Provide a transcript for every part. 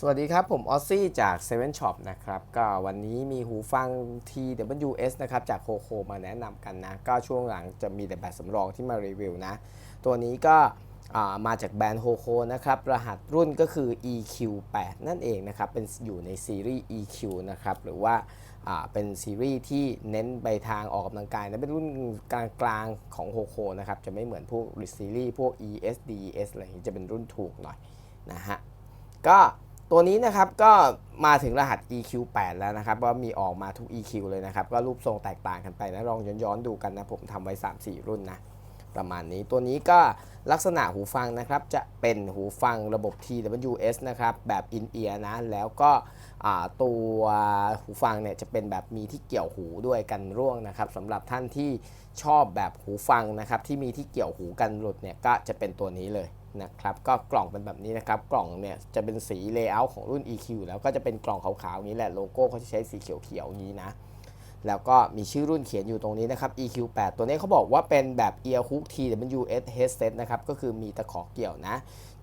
สวัสดีครับ ผมออซซี่จาก7 Shop นะครับ ก็วันนี้มีหูฟัง TWS นะครับ จากโคโคมาแนะนำกันนะ ก็ช่วงหลังจะมีแต่แบบสำรองที่มารีวิวนะ ตัวนี้ก็มาจากแบรนด์โฮโคนะครับ รหัสรุ่นก็คือ EQ8 นั่นเองนะครับ เป็นอยู่ในซีรีส์ EQ นะครับ หรือว่าเป็นซีรีส์ที่เน้นไปทางออกกำลังกายนะเป็นรุ่นกลางๆของโฮโคนะครับ จะไม่เหมือนพวกซีรีส์พวก ESDS อะไรอย่างนี้จะเป็นรุ่นถูกหน่อยนะฮะ ก็ ตัวนี้นะครับก็มาถึงรหัส EQ8 แล้วนะครับว่ามีออกมาทุก EQ เลยนะครับ ก็รูปทรงแตกต่างกันไปนะลองย้อนๆดูกันนะ ผมทำไว้ 3-4 รุ่นนะ ประมาณนี้ตัวนี้ก็ลักษณะหูฟังนะครับ จะเป็นหูฟังระบบ TWS นะครับ แบบ in ear นะ แล้วก็ตัวหูฟังเนี่ยจะเป็นแบบมีที่เกี่ยวหูด้วยกันร่วงนะครับสำหรับท่านที่ชอบแบบหูฟังนะครับที่มีที่เกี่ยวหูกันหลุดเนี่ยก็จะเป็นตัวนี้เลย นะครับก็กล่องเป็นแบบนี้นะครับกล่องเนี่ยจะเป็นสีเลเยอร์ของรุ่น EQ แล้วก็จะเป็นกล่องขาวๆนี้แหละโลโก้เขาจะใช้สีเขียวๆนี้นะ แล้วก็มีชื่อรุ่นเขียนอยู่ตรงนี้นะครับ EQ8 ตัวนี้เขาบอกว่าเป็นแบบ Ear Hook TWS Headset นะครับ ก็คือมีตะขอเกี่ยวนะ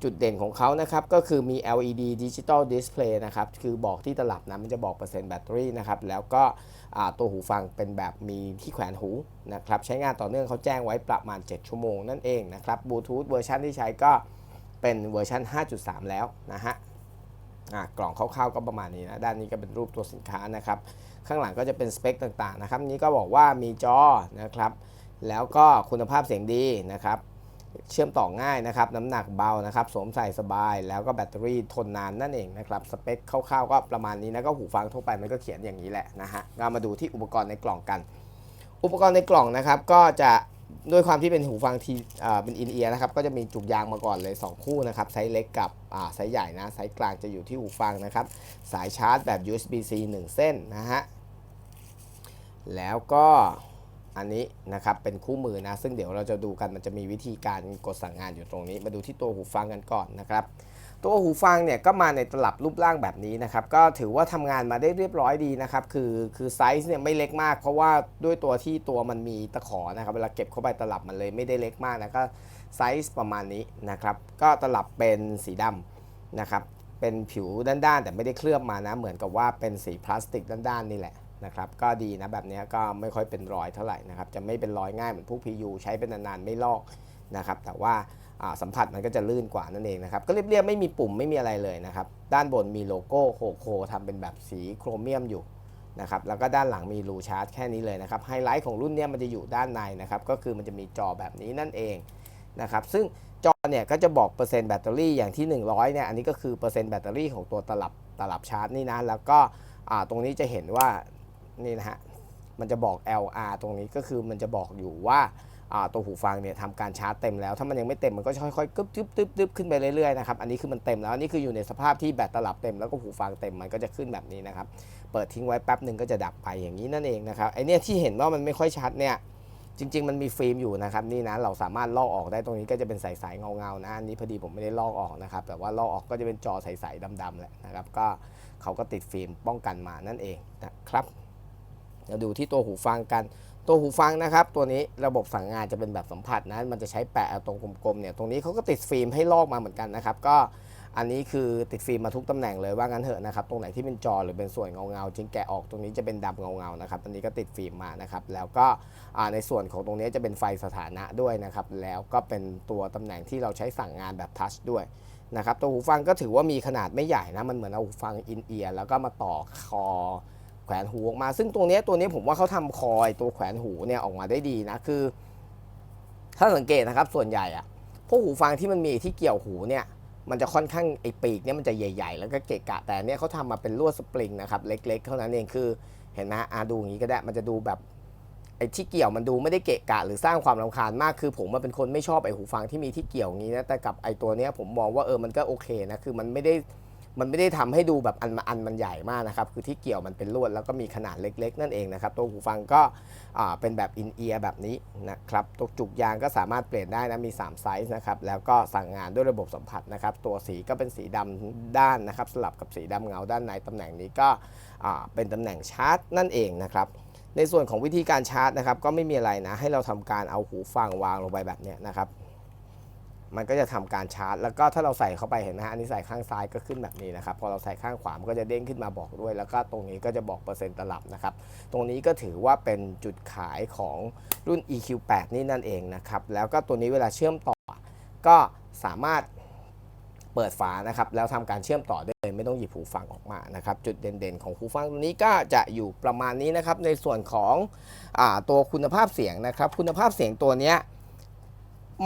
จุดเด่นของเขานะครับ ก็คือมี LED Digital Display นะครับ คือบอกที่ตลับนะ มันจะบอกเปอร์เซ็นต์แบตเตอรี่นะครับ แล้วก็ตัวหูฟังเป็นแบบมีที่แขวนหูนะครับ ใช้งานต่อเนื่องเขาแจ้งไว้ประมาณ 7 ชั่วโมงนั่นเองนะครับบลูทูธเวอร์ชันที่ใช้ก็เป็นเวอร์ชัน5.3 แล้วนะฮะ กล่องคร่าวๆก็ประมาณนี้นะ ด้านนี้ก็เป็นรูปตัวสินค้านะครับ ข้างหลังก็จะเป็นสเปคต่างๆนะครับ นี้ก็บอกว่ามีจอนะครับ แล้วก็คุณภาพเสียงดีนะครับ เชื่อมต่อง่ายนะครับ น้ำหนักเบานะครับ สวมใส่สบาย แล้วก็แบตเตอรี่ทนนานนั่นเองนะครับ สเปคคร่าวๆก็ประมาณนี้นะ ก็หูฟังทั่วไปมันก็เขียนอย่างนี้แหละนะฮะ เรามาดูที่อุปกรณ์ในกล่องกัน อุปกรณ์ในกล่องนะครับ ก็จะ ด้วยความที่เป็นหูฟังทีเอ่อเป็นอินเอียร์นะครับ ก็จะมีจุกยางมาก่อนเลย 2 คู่นะครับไซส์เล็กกับอ่าไซส์ใหญ่นะไซส์กลางจะอยู่ที่หูฟังนะครับ สายชาร์จแบบ USB-C 1 เส้นนะฮะแล้วก็อันนี้นะครับเป็นคู่มือนะ ซึ่งเดี๋ยวเราจะดูกันมันจะมีวิธีการกดสั่งงานอยู่ตรงนี้ มาดูที่ตัวหูฟังกันก่อนนะครับ ตัวหูฟังเนี่ยก็มาในตลับรูปร่างแบบนี้นะครับ ก็ถือว่าทำงานมาได้เรียบร้อยดีนะครับ คือคือไซส์เนี่ยไม่เล็กมาก เพราะว่าด้วยตัวที่ตัวมันมีตะขอนะครับ เวลาเก็บเข้าไปตลับมันเลยไม่ได้เล็กมากนะก็ไซส์ประมาณนี้นะครับ ก็ตลับเป็นสีดำนะครับ เป็นผิวด้านๆ แต่ไม่ได้เคลือบมานะ เหมือนกับว่าเป็นสีพลาสติกด้านๆนี่แหละนะครับ ก็ดีนะแบบนี้ก็ไม่ค่อยเป็นรอยเท่าไหร่นะครับ จะไม่เป็นรอยง่ายเหมือนพวก PU ใช้เป็นนานๆไม่ลอกนะครับ แต่ว่า สัมผัสมันก็จะลื่นกว่านั่นเองนะครับ ก็เรียบๆไม่มีปุ่มไม่มีอะไรเลยนะครับ ด้านบนมีโลโก้โคโคทำเป็นแบบสีโครเมียมอยู่นะครับแล้วก็ด้านหลังมีรูชาร์จแค่นี้เลยนะครับไฮไลท์ของรุ่นนี้มันจะอยู่ด้านในนะครับก็คือมันจะมีจอแบบนี้นั่นเองนะครับซึ่งจอเนี่ยก็จะบอกเปอร์เซ็นต์แบตเตอรี่อย่างที่ 100เนี่ยอันนี้ก็คือเปอร์เซ็นต์แบตเตอรี่ของตัวตลับตลับชาร์จนี่นะแล้วก็อ่าตรงนี้จะเห็นว่านี่นะฮะมันจะบอก LR ตรงนี้ก็คือมันจะบอกอยู่ว่า ตัวหูฟังเนี่ยทำการชาร์จเต็มแล้ว ถ้ามันยังไม่เต็มมันก็ค่อยๆกึ๊บตึ๊บตึ๊บตึ๊บขึ้นไปเรื่อยๆนะครับอันนี้คือมันเต็มแล้วอันนี้คืออยู่ในสภาพที่แบตตลับเต็มแล้วก็หูฟังเต็มมันก็จะขึ้นแบบนี้นะครับเปิดทิ้งไว้แป๊บหนึ่งก็จะดับไปอย่างนี้นั่นเองนะครับไอเนี่ยที่เห็นว่ามันไม่ค่อยชัดเนี่ยจริง ๆ มันมีฟิล์มอยู่นะครับนี่นะเราสามารถลอกออกได้ตรงนี้ก็จะเป็นใสๆเงาๆนะอันนี้พอดีผมไม่ได้ลอกออกนะครับแต่ว่าลอกออกก็จะเป็นจอใสๆดำๆแหละนะครับก็เขาก็ติดฟิล์มป้องกันมานั่นเองนะครับเราดูที่ตัวหูฟังกัน ตัวหูฟังนะครับตัวนี้ระบบสั่งงานจะเป็นแบบสัมผัสนะมันจะใช้แปะตรงกลมๆเนี่ยตรงนี้เขาก็ติดฟิล์มให้ลอกมาเหมือนกันนะครับก็อันนี้คือติดฟิล์มมาทุกตำแหน่งเลยว่างั้นเถอะนะครับตรงไหนที่เป็นจอหรือเป็นส่วนเงาๆจริงแกะออกตรงนี้จะเป็นดำเงาๆนะครับอันนี้ก็ติดฟิล์มมานะครับแล้วก็ในส่วนของตรงนี้จะเป็นไฟสถานะด้วยนะครับแล้วก็เป็นตัวตำแหน่งที่เราใช้สั่งงานแบบทัชด้วยนะครับตัวหูฟังก็ถือว่ามีขนาดไม่ใหญ่นะมันเหมือนเอาหูฟังอินเอียร์แล้วก็มาต่อคอ แขวนหูออกมา ซึ่งตรงนี้ตัวนี้ผมว่าเขาทำคอยตัวแขวนหูเนี่ยออกมาได้ดีนะคือ ถ้าสังเกตนะครับส่วนใหญ่อะพวกหูฟังที่มันมีที่เกี่ยวหูเนี่ยมันจะค่อนข้างไอปีกเนี่ยมันจะใหญ่ ๆ แล้วก็เกะกะแต่เนี่ยเขาทำมาเป็นลวดสปริงนะครับเล็ก ๆ เท่านั้นเองคือเห็นไหมอาดูอย่างนี้ก็ได้มันจะดูแบบไอ้ที่เกี่ยวมันดูไม่ได้เกะกะหรือสร้างความรำคาญมากคือ ผมมาเป็นคนไม่ชอบไอ้หูฟังที่มีที่เกี่ยวอย่างนี้นะแต่กับไอ้ตัวเนี้ยผมมองว่าเออมันก็โอเคนะคือมันไม่ได้ มันไม่ได้ทำให้ดูแบบอันอันมันใหญ่มากนะครับ คือที่เกี่ยวมันเป็นลวดแล้วก็มีขนาดเล็ก ๆ นั่นเองนะครับ ตัวหูฟังก็เป็นแบบอินเอียร์แบบนี้นะครับ ตัวจุกยางก็สามารถเปลี่ยนได้นะ มี 3 ไซส์นะครับ แล้วก็สั่งงานด้วยระบบสัมผัสนะครับ ตัวสีก็เป็นสีดำด้านนะครับ สลับกับสีดำเงาด้านในตำแหน่งนี้ก็เป็นตำแหน่งชาร์จนั่นเองนะครับในส่วนของวิธีการชาร์จนะครับก็ไม่มีอะไรนะให้เราทำการเอาหูฟังวางลงไปแบบนี้นะครับ มันก็จะทำการชาร์จ แล้วก็ถ้าเราใส่เข้าไปเห็นไหมฮะอันนี้ใส่ข้างซ้ายก็ขึ้นแบบนี้นะครับ พอเราใส่ข้างขวา มันก็จะเด้งขึ้นมาบอกด้วย แล้วก็ตรงนี้ก็จะบอกเปอร์เซ็นต์ตลับนะครับ ตรงนี้ก็ถือว่าเป็นจุดขายของรุ่น EQ8 นี่นั่นเองนะครับ แล้วก็ตัวนี้เวลาเชื่อมต่อ ก็สามารถเปิดฝานะครับ แล้วทำการเชื่อมต่อได้เลยไม่ต้องหยิบหูฟังออกมานะครับ จุดเด่นๆ ของหูฟังตัวนี้ก็จะอยู่ประมาณนี้นะครับ ในส่วนของอตัวคุณภาพเสียงนะครับ คุณภาพเสียงตัวเนี้ย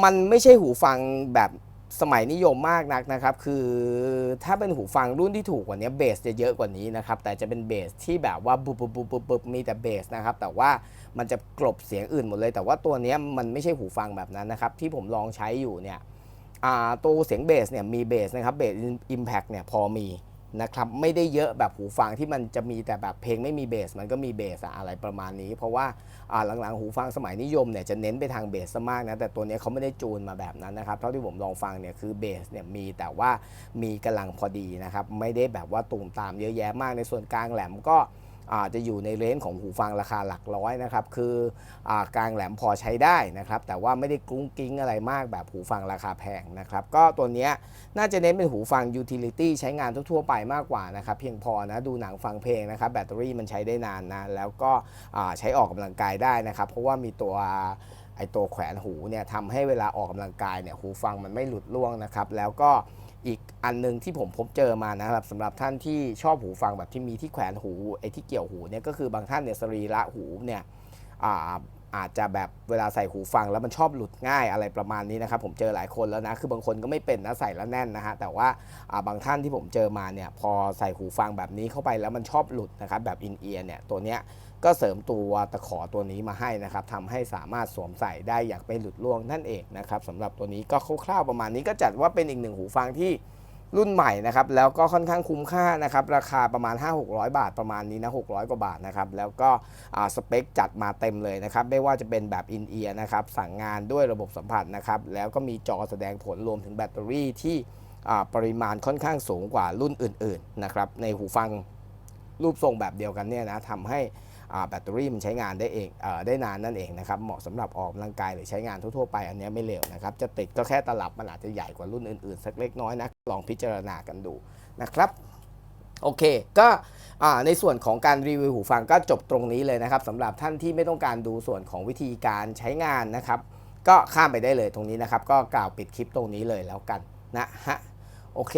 มันไม่ใช่หูฟังแบบสมัยนิยมมากนักนะครับ คือถ้าเป็นหูฟังรุ่นที่ถูกกว่านี้เบสจะเยอะกว่านี้นะครับ แต่จะเป็นเบสที่แบบว่าบุบบุบบุบบุบมีแต่เบสนะครับ แต่ว่ามันจะกลบเสียงอื่นหมดเลย แต่ว่าตัวนี้มันไม่ใช่หูฟังแบบนั้นนะครับ ที่ผมลองใช้อยู่เนี่ยตัวเสียงเบสเนี่ยมีเบสนะครับเบสอิมแพคเนี่ยพอมี นะครับไม่ได้เยอะแบบหูฟังที่มันจะมีแต่แบบเพลงไม่มีเบสมันก็มีเบสอะไรประมาณนี้ เพราะว่าหลังๆหูฟังสมัยนิยมเนี่ยจะเน้นไปทางเบสซะมากนะแต่ตัวนี้เขาไม่ได้จูนมาแบบนั้นนะครับเท่าที่ผมลองฟังเนี่ยคือเบสเนี่ยมีแต่ว่ามีกำลังพอดีนะครับไม่ได้แบบว่าตูมตามเยอะแยะมากในส่วนกลางแหลมก็ อาจจะอยู่ในเรนจ์ของหูฟังราคาหลักร้อยนะครับ คืออกลางแหลมพอใช้ได้นะครับ แต่ว่าไม่ได้กรุ้งกิ้งอะไรมากแบบหูฟังราคาแพงนะครับ ก็ตัวนี้น่าจะเน้นเป็นหูฟัง utility ใช้งานทั่ว ๆ ไปมากกว่านะครับ เพียงพอนะดูหนังฟังเพลงนะครับ แบตเตอรี่มันใช้ได้นานนะ แล้วก็ใช้ออกกำลังกายได้นะครับ เพราะว่ามีตัวไอตัวแขวนหูเนี่ยทำให้เวลาออกกำลังกายเนี่ยหูฟังมันไม่หลุดร่วงนะครับ แล้วก็ อีกอันหนึงที่ผมพบเจอมานะครับสำหรับท่านที่ชอบหูฟังแบบที่มีที่แขวนหูไอที่เกี่ยวหูเนี่ยก็คือบางท่านเนี่ยสรีระหูเนี่ยอ่าอาจจะแบบเวลาใส่หูฟังแล้วมันชอบหลุดง่ายอะไรประมาณนี้นะครับผมเจอหลายคนแล้วนะคือบางคนก็ไม่เป็นนะใส่แล้วแน่นนะฮะแต่ว่าบางท่านที่ผมเจอมาเนี่ยพอใส่หูฟังแบบนี้เข้าไปแล้วมันชอบหลุดนะครับแบบอินเอียร์เนี่ยตัวเนี้ย ก็เสริมตัวตะขอตัวนี้มาให้นะครับทำให้สามารถสวมใส่ได้อย่างไม่หลุดร่วงนั่นเองนะครับสำหรับตัวนี้ก็คร่าวๆประมาณนี้ก็จัดว่าเป็นอีกหนึ่งหูฟังที่รุ่นใหม่นะครับแล้วก็ค่อนข้างคุ้มค่านะครับราคาประมาณ 5-600 บาทประมาณนี้นะ600 กว่าบาทนะครับแล้วก็สเปคจัดมาเต็มเลยนะครับไม่ว่าจะเป็นแบบอินเอียร์นะครับสั่งงานด้วยระบบสัมผัสนะครับแล้วก็มีจอแสดงผลรวมถึงแบตเตอรี่ที่ปริมาณค่อนข้างสูงกว่ารุ่นอื่นๆนะครับในหูฟังรูปทรงแบบเดียวกันเนี่ยนะทำให้ แบตเตอรี่มันใช้งานได้เองเอได้นานนั่นเองนะครับเหมาะสำหรับออกกำลังกายหรือใช้งานทั่วๆไปอันนี้ไม่เลวนะครับจะติดก็แค่ตลับมันอาจจะใหญ่กว่ารุ่นอื่นๆ สักเล็กน้อยนะลองพิจารณากันดูนะครับโอเค ก็ในส่วนของการรีวิวหูฟังก็จบตรงนี้เลยนะครับสำหรับท่านที่ไม่ต้องการดูส่วนของวิธีการใช้งานนะครับ ก็ข้ามไปได้เลยตรงนี้นะครับ ก็กล่าวปิดคลิปตรงนี้เลยแล้วกันนะฮะโอเค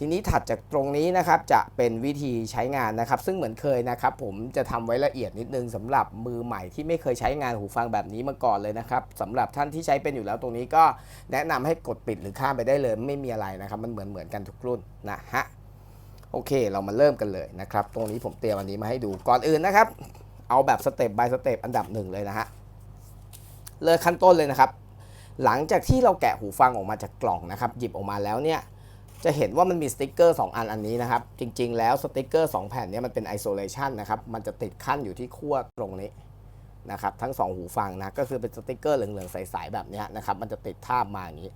ทีนี้ถัดจากตรงนี้นะครับจะเป็นวิธีใช้งานนะครับ ซึ่งเหมือนเคยนะครับ ผมจะทำไว้ละเอียดนิดนึงสำหรับมือใหม่ที่ไม่เคยใช้งานหูฟังแบบนี้มาก่อนเลยนะครับสำหรับท่านที่ใช้เป็นอยู่แล้วตรงนี้ก็แนะนำให้กดปิดหรือข้ามไปได้เลย ไม่มีอะไรนะครับมันเหมือนเหมือนกันทุกรุ่นนะฮะโอเค เรามาเริ่มกันเลยนะครับ ตรงนี้ผมเตรียมอันนี้มาให้ดูก่อนอื่นนะครับ เอาแบบสเต็ป by สเต็ปอันดับหนึ่งเลยนะฮะเลยขั้นต้นเลยนะครับ หลังจากที่เราแกะหูฟังออกมาจากกล่องนะครับ หยิบออกมาแล้วเนี่ย จะเห็นว่ามันมีสติกเกอร์2อันอันนี้นะครับ จริง ๆ แล้วสติกเกอร์2แผ่นนี้มันเป็นไอโซเลชันนะครับ มันจะติดขั้นอยู่ที่ขั้วตรงนี้นะครับ ทั้ง 2 หูฟังนะ ก็คือเป็นสติกเกอร์เหลืองๆใสๆแบบนี้นะครับ มันจะติดทาบมาอย่างนี้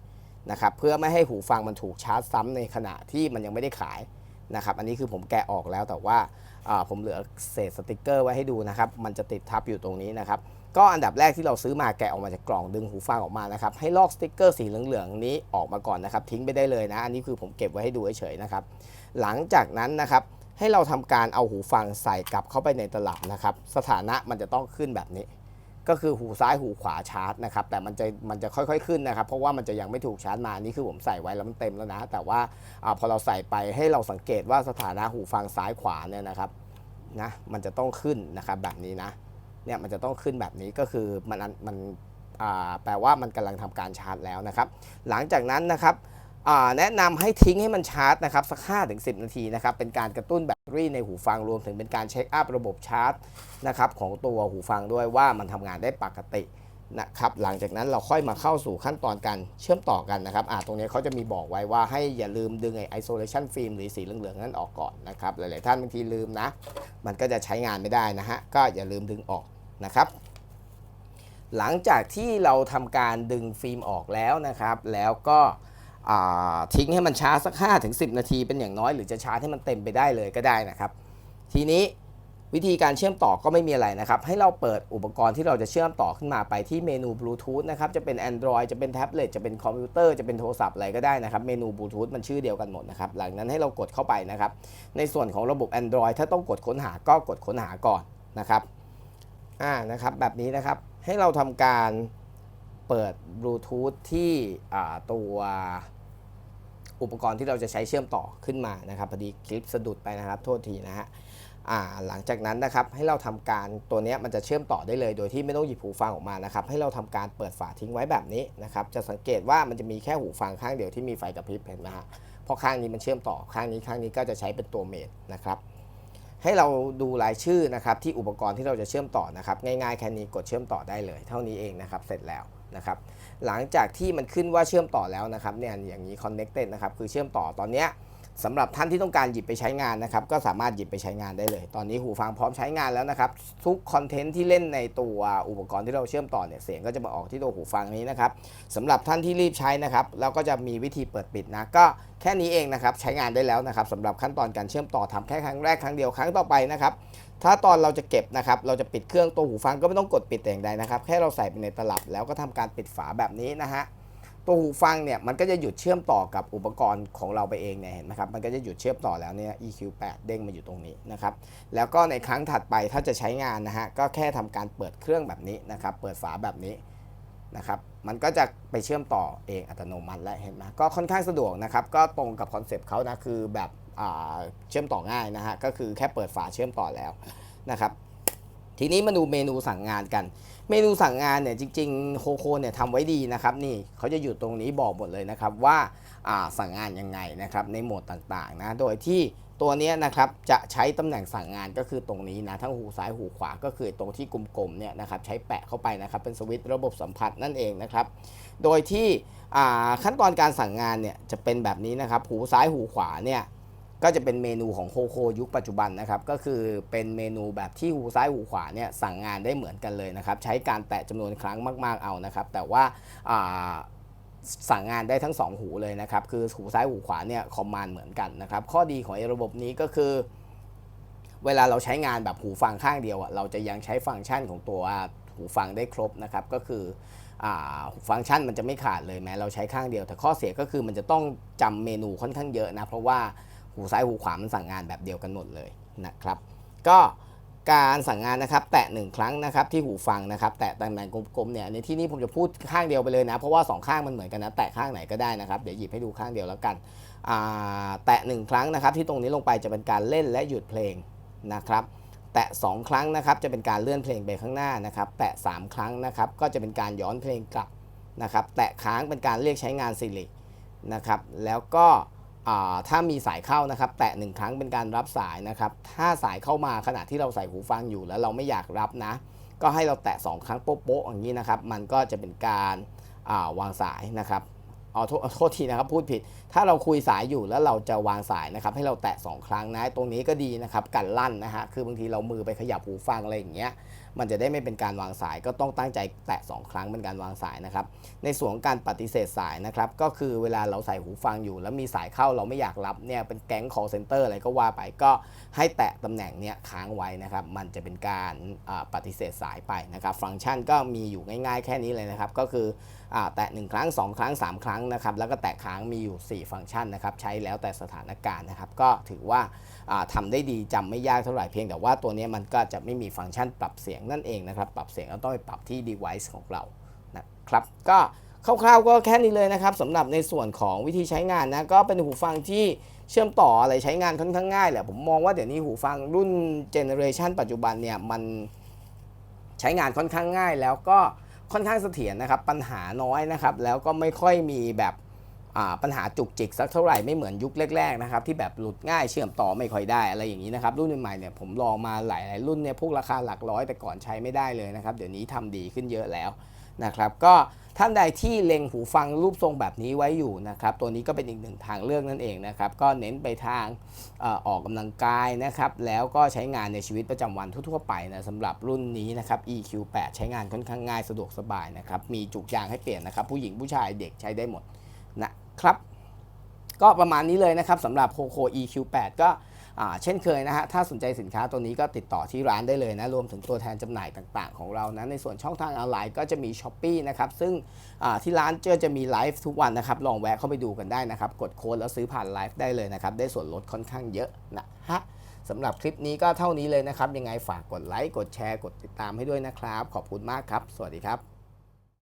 นะครับ เพื่อไม่ให้หูฟังมันถูกชาร์จซ้ำในขณะที่มันยังไม่ได้ขายนะครับ อันนี้คือผมแกะออกแล้วแต่ว่าผมเหลือเศษสติกเกอร์ไว้ให้ดูนะครับ มันจะติดทับอยู่ตรงนี้นะครับ ก็อันดับแรกที่เราซื้อมาแกะออกมาจากกล่องดึงหูฟังออกมานะครับให้ลอกสติกเกอร์สีเหลืองๆนี้ออกมาก่อนนะครับทิ้งไปได้เลยนะ อันนี้คือผมเก็บไว้ให้ดูเฉยๆนะครับหลังจากนั้นนะครับให้เราทำการเอาหูฟังใส่กลับเข้าไปในตลับนะครับสถานะมันจะต้องขึ้นแบบนี้ ก็คือหูซ้ายหูขวาชาร์จนะครับแต่มันจะมันจะค่อยๆขึ้นนะครับ เพราะว่ามันจะยังไม่ถูกชาร์จมาอันนี่คือผมใส่ไว้แล้วมันเต็มแล้วนะ แต่ว่าอาพอเราใส่ไปให้เราสังเกตว่าสถานะหูฟังซ้ายขวาเนี่ยนะครับนะมันจะต้องขึ้นนะครับแบบนี้นะ เนี่ยมันจะต้องขึ้นแบบนี้ก็คือมันมันอ่าแปลว่ามันกำลังทำการชาร์จแล้วนะครับ หลังจากนั้นนะครับแนะนำให้ทิ้งให้มันชาร์จนะครับสัก5ถึง10 นาทีนะครับเป็นการกระตุ้นแบตเตอรี่ในหูฟังรวมถึงเป็นการเช็คอัพระบบชาร์จนะครับของตัวหูฟังด้วยว่ามันทำงานได้ปกติ นะครับหลังจากนั้นเราค่อยมาเข้าสู่ขั้นตอนการเชื่อมต่อกันนะครับอ่าตรงนี้เขาจะมีบอกไว้ว่าให้อย่าลืมดึงไอโซเลชันฟิล์มหรือสีเหลืองๆนั้นออกก่อนนะครับหลายๆท่านบางทีลืมนะ มันก็จะใช้งานไม่ได้นะฮะก็อย่าลืมดึงออกนะครับ หลังจากที่เราทำการดึงฟิล์มออกแล้วนะครับ แล้วก็ทิ้งให้มันชาร์จสัก 5-10 นาทีเป็นอย่างน้อย หรือจะชาร์จให้มันเต็มไปได้เลยก็ได้นะครับ ทีนี้ วิธีการเชื่อมต่อก็ไม่มีอะไรนะครับ ให้เราเปิดอุปกรณ์ที่เราจะเชื่อมต่อขึ้นมาไปที่เมนูบลูทูธนะครับ จะเป็น Android จะเป็นแท็บเล็ตจะเป็นคอมพิวเตอร์จะเป็นโทรศัพท์อะไรก็ได้นะครับ เมนูบลูทูธมันชื่อเดียวกันหมดนะครับ หลังนั้นให้เรากดเข้าไปนะครับ ในส่วนของระบบ Android ถ้าต้องกดค้นหาก็กดค้นหาก่อนนะครับอ่านะครับแบบนี้นะครับให้เราทำการเปิดบลูทูธที่ตัวอุปกรณ์ที่เราจะใช้เชื่อมต่อขึ้นมานะครับพอดีคลิปสะดุดไปนะครับ โทษทีนะฮะ หลังจากนั้นนะครับให้เราทำการตัวนี้มันจะเชื่อมต่อได้เลย โดยที่ไม่ต้องหยิบหูฟังออกมานะครับให้เราทำการเปิดฝาทิ้งไว้แบบนี้นะครับจะสังเกตว่ามันจะมีแค่หูฟังข้างเดียวที่มีไฟกระพริบเห็นไหมฮะเพราะข้างนี้มันเชื่อมต่อข้างนี้ข้างนี้ก็จะใช้เป็นตัวเมนนะครับให้เราดูรายชื่อนะครับที่อุปกรณ์ที่เราจะเชื่อมต่อนะครับง่ายๆแค่นี้กดเชื่อมต่อได้เลย เท่านี้เองนะครับเสร็จแล้วนะครับหลังจากที่มันขึ้นว่าเชื่อมต่อแล้วนะครับเนี่ยอย่างนี้ connected นะครับคือเชื่อมต่อตอนเนี้ย สำหรับท่านที่ต้องการหยิบไปใช้งานนะครับ ก็สามารถหยิบไปใช้งานได้เลย ตอนนี้หูฟังพร้อมใช้งานแล้วนะครับ ทุกคอนเทนต์ที่เล่นในตัวอุปกรณ์ที่เราเชื่อมต่อเนี่ยเสียงก็จะมาออกที่ตัวหูฟังนี้นะครับสำหรับท่านที่รีบใช้นะครับเราก็จะมีวิธีเปิดปิดนะก็แค่นี้เองนะครับใช้งานได้แล้วนะครับสำหรับขั้นตอนการเชื่อมต่อทำแค่ครั้งแรกครั้งเดียวครั้งต่อไปนะครับถ้าตอนเราจะเก็บนะครับ เราจะปิดเครื่องตัวหูฟังก็ไม่ต้องกดปิดแต่อย่างใดนะครับ แค่เราใส่ไปในตลับแล้วก็ทำการปิดฝาแบบนี้นะฮะ ตัวหูฟังเนี่ยมันก็จะหยุดเชื่อมต่อกับอุปกรณ์ของเราไปเองเนี่ยเห็นไหมครับมันก็จะหยุดเชื่อมต่อแล้วเนี่ย EQ8 เด้งมาอยู่ตรงนี้นะครับแล้วก็ในครั้งถัดไปถ้าจะใช้งานนะฮะก็แค่ทำการเปิดเครื่องแบบนี้นะครับเปิดฝาแบบนี้นะครับมันก็จะไปเชื่อมต่อเองอัตโนมัติแล้วเห็นไหมก็ค่อนข้างสะดวกนะครับก็ตรงกับคอนเซปต์เขานะคือแบบเชื่อมต่อง่ายนะฮะก็คือแค่เปิดฝาเชื่อมต่อแล้วนะครับ ทีนี้มาดูเมนูสั่งงานกัน เมนูสั่งงานเนี่ยจริงๆโคโคเนี่ยทำไว้ดีนะครับนี่เขาจะอยู่ตรงนี้บอกหมดเลยนะครับว่าสั่งงานยังไงนะครับในโหมดต่างๆนะโดยที่ตัวนี้นะครับจะใช้ตำแหน่งสั่งงานก็คือตรงนี้นะทั้งหูซ้ายหูขวาก็คือตรงที่กลมๆเนี่ยนะครับใช้แปะเข้าไปนะครับเป็นสวิตช์ระบบสัมผัสนั่นเองนะครับโดยที่ขั้นตอนการสั่งงานเนี่ยจะเป็นแบบนี้นะครับหูซ้ายหูขวาเนี่ย ก็จะเป็นเมนูของโคโคยุคปัจจุบันนะครับ ก็คือเป็นเมนูแบบที่หูซ้ายหูขวาเนี่ยสั่งงานได้เหมือนกันเลยนะครับ ใช้การแตะจำนวนครั้งมาก ๆเอานะครับ แต่ว่าสั่งงานได้ทั้ง 2 หูเลยนะครับ คือหูซ้ายหูขวาเนี่ยคอมมานด์เหมือนกันนะครับ ข้อดีของระบบนี้ก็คือ เวลาเราใช้งานแบบหูฟังข้างเดียวอะเราจะยังใช้ฟังก์ชันของตัวหูฟังได้ครบนะครับ ก็คือฟังก์ชันมันจะไม่ขาดเลยแม้เราใช้ข้างเดียว แต่ข้อเสียก็คือมันจะต้องจำเมนูค่อนข้างเยอะนะ เพราะว่า หูซ้ายหูขวามันสั่งงานแบบเดียวกันหมดเลยนะครับ ก็การสั่งงานนะครับแตะหนึ่งครั้งนะครับที่หูฟังนะครับแตะตำแหน่งกลมๆเนี่ยในที่นี้ผมจะพูดข้างเดียวไปเลยนะ เพราะว่าสองข้างมันเหมือนกันนะแตะข้างไหนก็ได้นะครับเดี๋ยวหยิบให้ดูข้างเดียวแล้วกันแตะหนึ่งครั้งนะครับที่ตรงนี้ลงไปจะเป็นการเล่นและหยุดเพลงนะครับแตะ 2 ครั้งนะครับจะเป็นการเลื่อนเพลงไปข้างหน้านะครับแตะ 3 ครั้งนะครับก็จะเป็นการย้อนเพลงกลับนะครับแตะค้างเป็นการเรียกใช้งาน Siri นะครับแล้วก็ ถ้ามีสายเข้านะครับ แตะ1ครั้งเป็นการรับสายนะครับ ถ้าสายเข้ามาขณะที่เราใส่หูฟังอยู่แล้วเราไม่อยากรับนะ ก็ให้เราแตะ 2 ครั้งโป๊ะๆอย่างนี้นะครับ มันก็จะเป็นการาวางสายนะครับเอาโทษโทษทีนะครับพูดผิด ถ้าเราคุยสายอยู่แล้วเราจะวางสายนะครับ ให้เราแตะ 2 ครั้งนะ ตรงนี้ก็ดีนะครับ กันลั่นนะฮะ คือบางทีเรามือไปขยับหูฟังอะไรอย่างเงี้ย มันจะได้ไม่เป็นการวางสายก็ต้องตั้งใจแตะ 2 ครั้งเป็นการวางสายนะครับ ในส่วนการปฏิเสธสายนะครับ ก็คือเวลาเราใส่หูฟังอยู่ แล้วมีสายเข้าเราไม่อยากรับเนี่ยเป็นแก๊ง call center อะไรก็ว่าไปก็ให้แตะตำแหน่งเนี้ยค้างไว้นะครับ มันจะเป็นการปฏิเสธสายไปนะครับ ฟังก์ชันก็มีอยู่ง่ายๆ แค่นี้เลยนะครับ ก็คือแตะ 1 ครั้ง 2 ครั้ง 3 ครั้งนะครับ แล้วก็แตะค้างมีอยู่ 4 ฟังก์ชันนะครับใช้แล้วแต่สถานการณ์นะครับ ก็ถือว่าอ่าทำได้ดีจำไม่ยากเท่าไหร่เพียงแต่ว่าตัวนี้มันก็จะไม่มีฟังก์ชันปรับเสียงนั่นเองนะครับ ปรับเสียงก็ต้องไปปรับที่ device ของเรานะครับ ก็คร่าวๆก็แค่นี้เลยนะครับสำหรับในส่วนของวิธีใช้งานนะก็เป็นหูฟังที่เชื่อมต่ออะไรใช้งานค่อนข้างง่ายแหละผมมองว่าเดี๋ยวนี้หูฟังรุ่นเจเนอเรชันปัจจุบันเนี่ยมันใช้งานค่อนข้างง่ายแล้วก็ค่อนข้างเสถียรนะครับปัญหาน้อยนะครับแล้วก็ไม่ค่อยมีแบบ ปัญหาจุกจิกสักเท่าไหร่ไม่เหมือนยุคแรกๆนะครับที่แบบหลุดง่ายเชื่อมต่อไม่ค่อยได้อะไรอย่างนี้นะครับรุ่นใหม่เนี่ยผมลองมาหลายๆรุ่นเนี่ยพวกราคาหลักร้อยแต่ก่อนใช้ไม่ได้เลยนะครับเดี๋ยวนี้ทำดีขึ้นเยอะแล้วนะครับก็ท่านใดที่เล็งหูฟังรูปทรงแบบนี้ไว้อยู่นะครับตัวนี้ก็เป็นอีกหนึ่งทางเลือกนั่นเองนะครับก็เน้นไปทางออออกกำลังกายนะครับแล้วก็ใช้งานในชีวิตประจำวันทั่วๆไปนะสำหรับรุ่นนี้นะครับ EQ8 ใช้งานค่อนข้างง่ายสะดวกสบายนะครับมีจุกยางให้เปลี่ยนนะครับผู้หญิงผู้ชายเด็กใช้ได้หมดนะ ครับ ก็ประมาณนี้เลยนะครับสำหรับ Poco EQ8 ก็เช่นเคยนะฮะ ถ้าสนใจสินค้าตัวนี้ก็ติดต่อที่ร้านได้เลยนะ รวมถึงตัวแทนจำหน่ายต่างๆ ของเรานะ ในส่วนช่องทางออนไลน์ก็จะมี s h อ p e e นะครับ ซึ่งที่ร้านเจอจะมีไลฟ์ทุกวันนะครับ ลองแวะเข้าไปดูกันได้นะครับ กดโค้ดแล้วซื้อผ่านไลฟ์ได้เลยนะครับ ได้ส่วนลดค่อนข้างเยอะนะฮะสำหรับคลิปนี้ก็เท่านี้เลยนะครับ ยังไงฝากกดไลค์ กดแชร์ กดติดตามให้ด้วยนะครับ ขอบคุณมากครับ สวัสดีครับ